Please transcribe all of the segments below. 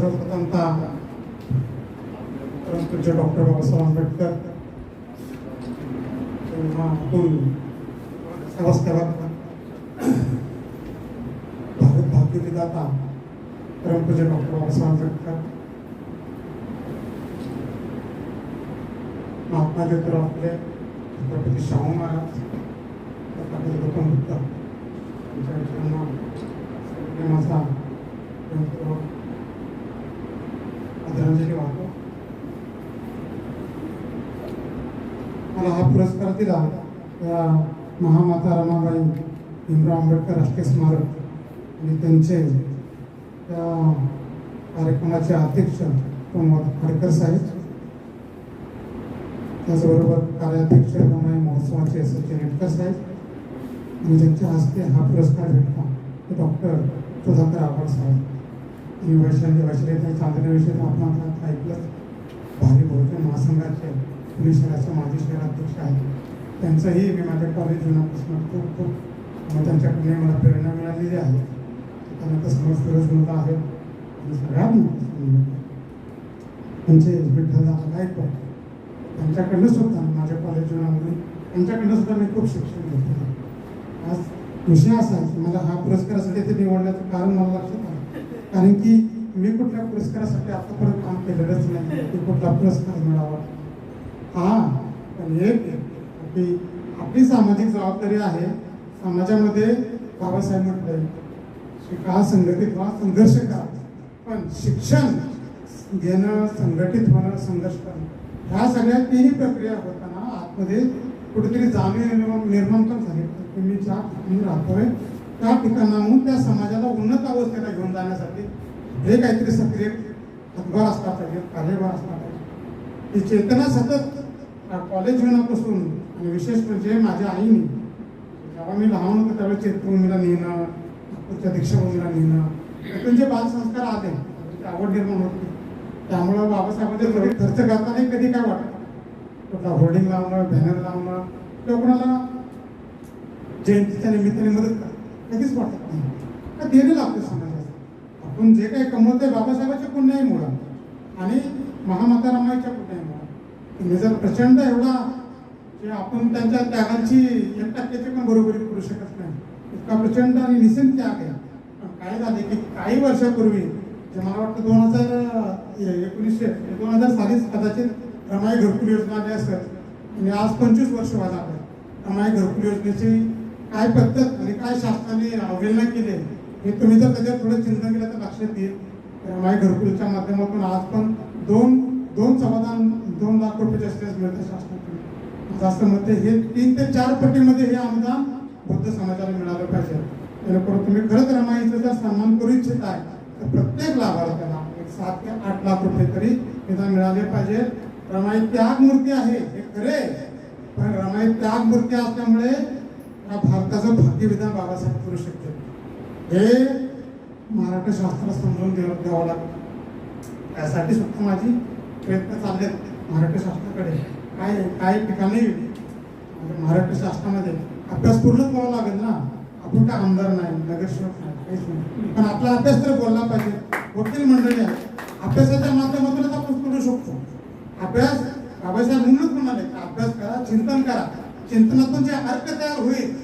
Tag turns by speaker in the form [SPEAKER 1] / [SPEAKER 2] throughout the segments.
[SPEAKER 1] संता परमपूज्य डॉक्टर बाबासाहेब आंबेडकर महातून समाजसेवक भारत भाग्यविधाता परमपूज्य डॉक्टर बाबासाहेब आंबेडकर महात्मा ज्योतिराव आपले छत्रपती शाहू महाराज तथागत गौतम बुद्ध यांच्या विचारांना आदरांजली वाहतो मला हा पुरस्कार दिला या महामाता रमाबाई भीमराव आंबेडकर राष्ट्रीय स्मारक आणि त्यांचे त्या कार्यक्रमाचे अध्यक्ष प्रमोद खडकर साहेब. त्याचबरोबर कार्याध्यक्ष रमाई महोत्सवाचे सचिन हेटकर साहेब. आणि त्यांच्या हस्ते हा पुरस्कार भेटला ते डॉक्टर सुधाकर आव्हाड साहेब. आणि वैशाली वैशाली चांदण्याविषयी आपण आता ऐकलं भारी बहुजन महासंघाचे पुणे शहराचे माजी शहराध्यक्ष आहेत त्यांचंही मी माझ्या कॉलेज जीवनापासून खूप खूप मग त्यांच्याकडे मला प्रेरणा मिळालेली आहे त्यानंतर समोर गरज मुलं आहे आणि सगळ्यात त्यांचे विठ्ठल गायकवाड त्यांच्याकडनं सुद्धा माझ्या कॉलेज जीवनामध्ये त्यांच्याकडनं सुद्धा मी खूप शिक्षण घेतलं आज विषय असा आहे की मला हा पुरस्कारासाठी ते निवडण्याचं कारण मला लक्षात आलं कारण की मी कुठल्या पुरस्कारासाठी आतापर्यंत काम केलेलंच नाही. की कुठला पुरस्कार मिळावा? हा पण एक आपली आपली सामाजिक जबाबदारी आहे. समाजामध्ये बाबासाहेब म्हटलंय शिका संघटित व्हा संघर्ष करा. पण शिक्षण घेणं संघटित होणं संघर्ष करणं ह्या सगळ्या तिन्ही प्रक्रिया होताना आतमध्ये कुठेतरी जाणीव निर्माण निर्माण पण झाली. की मी ज्या ठिकाणी राहतोय त्या ठिकाणाहून त्या समाजाला उन्नत अवस्थेला घेऊन जाण्यासाठी हे काहीतरी सक्रिय हातभार असला पाहिजे कार्यभार असला पाहिजे. ही चेतना सतत कॉलेज जीवनापासून आणि विशेष म्हणजे माझ्या आईने जेव्हा मी लहान होतो त्यावेळेस चैत्रभूमीला नेणं नागपूरच्या दीक्षाभूमीला नेणं त्यातून जे बालसंस्कार आले आवड निर्माण होती त्यामुळं बाबासाहेबांचे खर्च करताना कधी काय वाटत कुठला होर्डिंग लावणं बॅनर लावणं किंवा कोणाला जयंतीच्या निमित्ताने मदत करणं. कधीच वाटत नाही. का देणं लागतं समाजाचं? आपण जे काही कमवतोय बाबासाहेबांच्या पुण्याईमुळं. आणि महामाता रमाईच्या मुळात तुम्ही जर प्रचंड एवढा जे आपण त्यांच्या त्यागांची एक टक्क्याची पण बरोबरी करू शकत नाही. इतका प्रचंड आणि निसंत त्याग आहे. पण काय झाले की काही वर्षापूर्वी जे मला वाटतं दोन हजार एकोणीसशे दोन हजार सालीच कदाचित रमाई घरकुल योजना आली असेल आणि आज पंचवीस वर्ष व्हायला लागले रमाई घरकुल योजनेची काय पद्धत आणि काय शासनाने अवहेलना केली हे तुम्ही जर त्याच्यात थोडं चिंतन केलं तर लक्षात येईल. रमाई घरकुलच्या माध्यमातून आज पण दोन दोन समाधान दोन लाख रुपये असल्यास मिळतं शासनाकडून. जास्त मते हे तीन ते चार पटीमध्ये हे अनुदान बौद्ध समाजाला मिळालं पाहिजे. जेणेकरून तुम्ही खरंच रमाईचं जर सन्मान करू इच्छित आहे तर प्रत्येक लाभार्थ्याला एक सात ते आठ लाख रुपये तरी निदान मिळाले पाहिजे. रमाई त्याग मूर्ती आहे हे खरे. पण रमाई त्याग मूर्ती असल्यामुळे हा भारताचं भाग्यविधान बाबासाहेब करू शकते. हे मराठी शास्त्राला समजून द्यावं द्यावं लागतं. त्यासाठी सुद्धा माझी प्रयत्न चालले आहेत. मराठी शास्त्राकडे काय काही ठिकाणी म्हणजे मराठी शास्त्रामध्ये अभ्यास पूर्णच करावा लागेल ना. आपण काय आमदार नाही नगरसेवक नाही काहीच नाही. पण आपला अभ्यास तर बोलला पाहिजे. वकील मंडळी आहे. अभ्यासाच्या माध्यमातूनच आपण करू शकतो. अभ्यास बाबासाहेब म्हणूनच म्हणाले अभ्यास करा चिंतन करा. चिंतनातून जे अर्क तयार होईल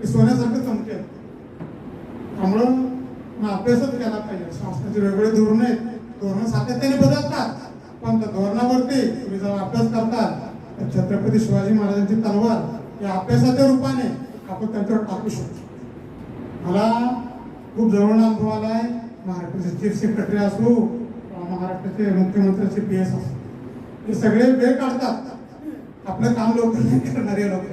[SPEAKER 1] ते सोन्यासारखं चमकेल. त्यामुळं मग अभ्यासच केला पाहिजे. शासनाचे वेगवेगळे धोरण आहेत. धोरण सातत्याने बदलतात. पण त्या धोरणावरती तुम्ही जर अभ्यास करतात तर छत्रपती शिवाजी महाराजांची तलवार या अभ्यासाच्या रूपाने आपण त्यांच्यावर टाकू शकतो. मला खूप जवळ अनुभव आलाय महाराष्ट्राचे चीफ सेक्रेटरी असो महाराष्ट्राचे मुख्यमंत्र्याचे पी एस असो. हे सगळे वेळ काढतात. आपलं काम लोक नाही करणारे लोक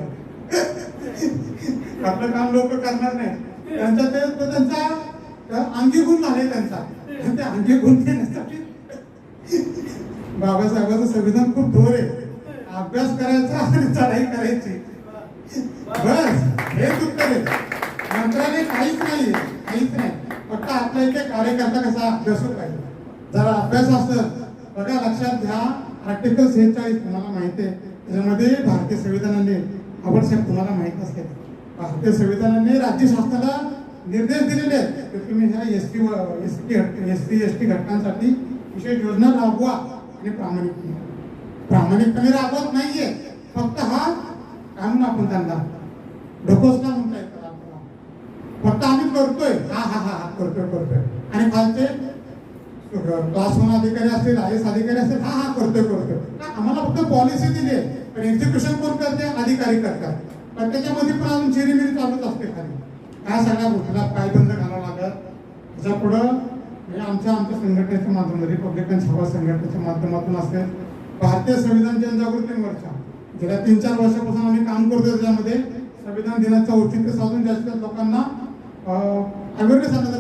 [SPEAKER 1] आपलं काम लोक करणार नाही. त्यांचा ते त्यांचा अंगी गुण झाले त्यांचा. ते अंगी गुण देण्यासाठी बाबासाहेबांचं संविधान खूप धोर आहे. अभ्यास करायचा आणि चढाई करायची. बस हे उत्तर आहे. मंत्रालय काहीच नाही काहीच नाही. फक्त आपला इथे कार्यकर्ता कसा अभ्यास पाहिजे जरा अभ्यास असत बघा लक्षात घ्या. आर्टिकल सेहेचाळीस तुम्हाला माहिती आहे. त्याच्यामध्ये भारतीय संविधानाने आवडसाहेब तुम्हाला माहीत असते भारतीय संविधानाने राज्य शासनाला निर्देश दिलेले आहेत. की तुम्ही ह्या S T S T S T S T घटकांसाठी विशेष योजना राबवा आणि प्रामाणिकपणे. प्रामाणिकपणे राबवत नाहीये. फक्त हा काय आपण त्यांना ढकोसला म्हणता येत फक्त आम्ही करतोय. हा हा हा हा करतोय करतोय. आणि खालचे क्लास अधिकारी असतील आय एस अधिकारी असतील हा हा करतोय करतोय. आम्हाला फक्त पॉलिसी दिली आहे पण एक्झिक्युशन कोण करते अधिकारी करतात. पण त्याच्यामध्ये पण अजून चिरीमिरी चालूच असते खाली. काय सगळ्या गोष्टीला पायबंद घालावं लागत त्याच्या पुढं म्हणजे आमच्या आमच्या संघटनेच्या माध्यमातून रिपब्लिकन सभा संघटनेच्या माध्यमातून असते. भारतीय संविधान जनजागृती मोर्चा. गेल्या तीन चार वर्षापासून आम्ही काम करतोय त्याच्यामध्ये. संविधान दिनाचं औचित्य साधून जास्त लोकांना अवेअरनेस आणण्याचा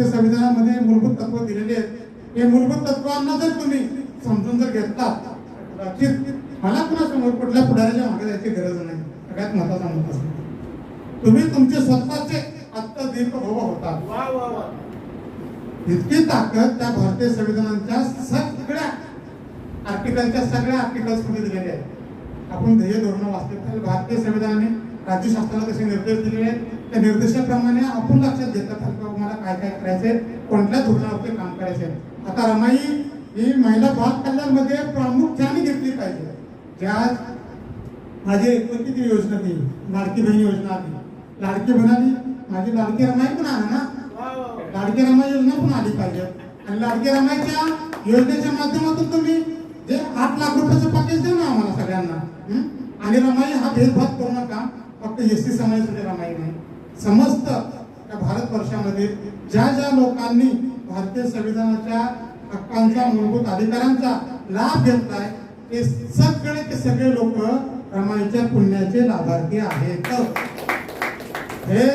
[SPEAKER 1] भारतीय संविधानामध्ये मूलभूत तत्व दिलेले आहेत. हे मूलभूत तत्वांना जर तुम्ही समजून जर घेतलात कदाचित मला कुणासमोर कुठल्या पुढाऱ्याच्या मागे जायची गरज नाही. सगळ्यात महत्त्वाचा मुद्दा. तुम्ही तुमचे स्वतःचे आत्मदीप भव होतात
[SPEAKER 2] वा वा वा.
[SPEAKER 1] इतकी ताकद त्या भारतीय संविधानाच्या सगळ्या आर्टिकलच्या सगळ्या आर्टिकल्समध्ये दिलेले आहेत. आपण ध्येय धोरण वाचले तर भारतीय संविधानाने राज्य शासनाला कसे निर्देश दिलेले आहेत? त्या निर्देशाप्रमाणे आपण लक्षात घेतलं पाहिजे मला काय काय करायचंय कोणत्या धोरणावरती काम करायचंय आता रमाई ही महिला भाग कल्याणमध्ये प्रामुख्याने घेतली पाहिजे. ज्या माझी एकवती ती योजना ती लाडकी बहीण योजना आली लाडकी बहीण आली माझी लाडकी रमाई पण आला ना? लाडकी रमाई योजना पण आली पाहिजे. आणि लाडकी रमाईच्या योजनेच्या माध्यमातून तुम्ही जे आठ लाख रुपयाचं पॅकेज द्या ना आम्हाला सगळ्यांना आणि रमाई हा भेदभाव करू नका फक्त एस सी समाजासाठी रामायण नाही समस्त त्या भारतवर्षामध्ये ज्या ज्या लोकांनी भारतीय संविधानाच्या हक्कांचा मूलभूत अधिकारांचा लाभ घेतलाय ते सगळे ते सगळे लोक रमाईच्या पुण्याचे लाभार्थी आहेत. हे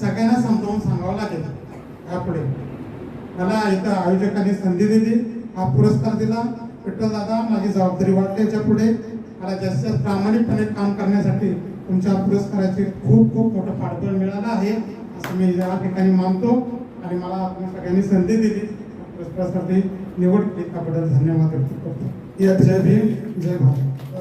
[SPEAKER 1] सगळ्यांना समजावून सांगावं लागेल. यापुढे. मला इथं आयोजकांनी संधी दिली हा पुरस्कार दिला. विठ्ठल दादा माझी जबाबदारी वाटते याच्यापुढे. मला जास्त प्रामाणिकपणे काम करण्यासाठी तुमच्या पुरस्काराचे खूप खूप मोठं पाठबळ मिळालं आहे असं मी या ठिकाणी मानतो. आणि मला तुम्ही सगळ्यांनी संधी दिली. पुरस्कारासाठी निवड केली त्याबद्दल धन्यवाद व्यक्त करतो. या जय भीम जय भारत.